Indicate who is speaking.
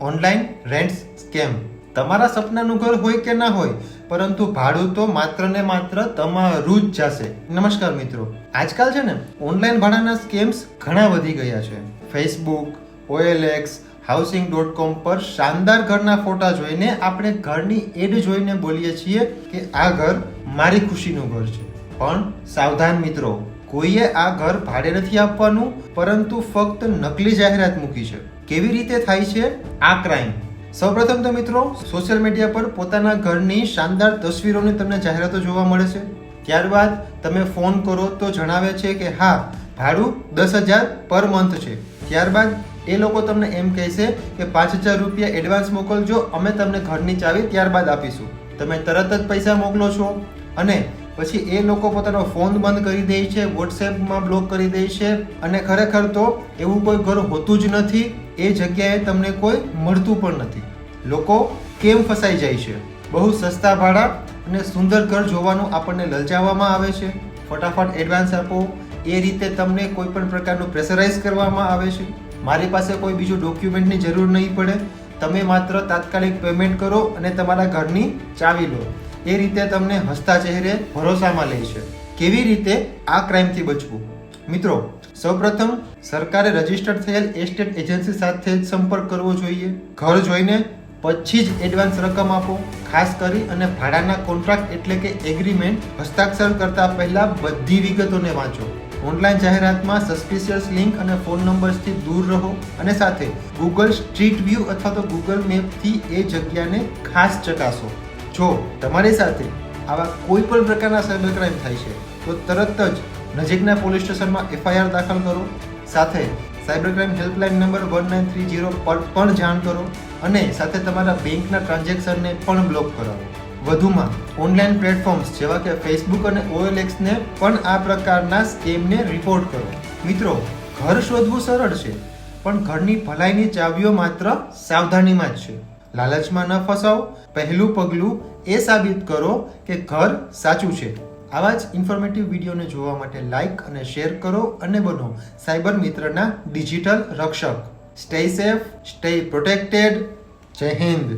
Speaker 1: Online રેન્ટ્સ scam. તમારા સપનાનું ઘર હોય કે ના હોય, પરંતુ ભાડું તો માત્ર ને માત્ર તમારું જ જશે. નમસ્કાર મિત્રો. આજકાલ છે ને, ઓનલાઈન ભાડાના સ્કેમ્સ ઘણા વધી ગયા છે. Facebook OLX housing dot com પર શાનદાર ઘરના ફોટા જોઈને આપણે ઘરની એડ જોઈને બોલીએ છીએ કે આ ઘર મારી ખુશીનું ઘર છે. પણ સાવધાન મિત્રો, કોઈએ આ ઘર ભાડે નથી આપવાનું, પરંતુ ફક્ત નકલી જાહેરાત મૂકી છે. કેવી રીતે થાય છે આ ક્રાઇમ સૌપ્રથમ તો મિત્રો સોશિયલ મીડિયા પર પોતાના ઘરની શાનદાર તસવીરોની તમને જાહેરાતો જોવા મળે છે. ત્યારબાદ તમે ફોન કરો તો જણાવે છે કે, હા, ભાડું દસ હજાર પર મંથ છે. ત્યારબાદ એ લોકો તમને એમ કહેશે કે, પાંચ હજાર રૂપિયા એડવાન્સ મોકલજો, અમે તમને ઘરની ચાવી ત્યારબાદ આપીશું. તમે તરત જ પૈસા મોકલો છો. અને પછી એ લોકો પોતાનો ફોન બંધ કરી દે છે વોટ્સએપમાં બ્લોક કરી દે છે અને ખરેખર તો એવું કોઈ ઘર હોતું જ નથી, એ જગ્યાએ તમને કોઈ મળતું પણ નથી. લોકો કેમ ફસાઈ જાય છે? બહુ સસ્તા ભાડા અને સુંદર ઘર જોવાનું આપણને લલચાવવામાં આવે છે. ફટાફટ એડવાન્સ આપો. એ રીતે તમને કોઈ પણ પ્રકારનું પ્રેશરાઇઝ કરવામાં આવે છે. મારી પાસે કોઈ બીજું ડોક્યુમેન્ટની જરૂર નહીં પડે. તમે માત્ર તાત્કાલિક પેમેન્ટ કરો અને તમારા ઘરની ચાવી લો. એ રીતે તમને હસતા ચહેરે ભરોસામાં લે છે. કેવી રીતે આ ક્રાઇમથી બચવું? મિત્રો, સૌપ્રથમ સરકારે રજીસ્ટર્ડ થયેલ એસ્ટેટ એજન્સી સાથે જ સંપર્ક કરવો જોઈએ. ઘર જોઈને પછી જ એડવાન્સ રકમ આપો. ખાસ કરી અને ભાડાના કોન્ટ્રાક્ટ એટલે કે એગ્રીમેન્ટ હસ્તાક્ષર કરતા પહેલા બધી વિગતોને વાંચો. ઓનલાઈન જાહેરાતમાં સસ્પિશિયસ લિંક અને ફોન નંબર્સથી દૂર રહો અને સાથે ગૂગલ સ્ટ્રીટ વ્યૂ અથવા તો ગૂગલ મેપથી એ જગ્યાને ખાસ ચકાસો. જો તમારી સાથે આવા કોઈ પણ પ્રકારના સાયબર ક્રાઇમ થાય છે, તો તરત જ નજીકના પોલીસ સ્ટેશનમાં એફઆઈઆર દાખલ કરો. સાથે cyber crime helpline number one nine three zero પર પણ જાણ કરો અને સાથે તમારા બેંકના ટ્રાન્ઝેક્શનને પણ બ્લોક કરાવો. વધુમાં ઓનલાઈન પ્લેટફોર્મ્સ જેવા કે ફેસબુક અને ઓએલએક્સને પણ આ પ્રકારના સ્કેમને રિપોર્ટ કરો. મિત્રો, ઘર શોધવું સરળ છે, પણ ઘરની ભલાઈની ચાવીઓ માત્ર સાવધાનીમાં જ છે. લાલચમાં ન ફસાઓ પહેલું પગલું એ સાબિત કરો કે ઘર સાચું છે. આવા જ ઇન્ફોર્મેટિવ વિડીયોને જોવા માટે લાઇક અને શેર કરો અને બનો સાયબર મિત્રના ડિજિટલ રક્ષક. સ્ટે સેફ સ્ટે પ્રોટેક્ટેડ જય હિન્દ.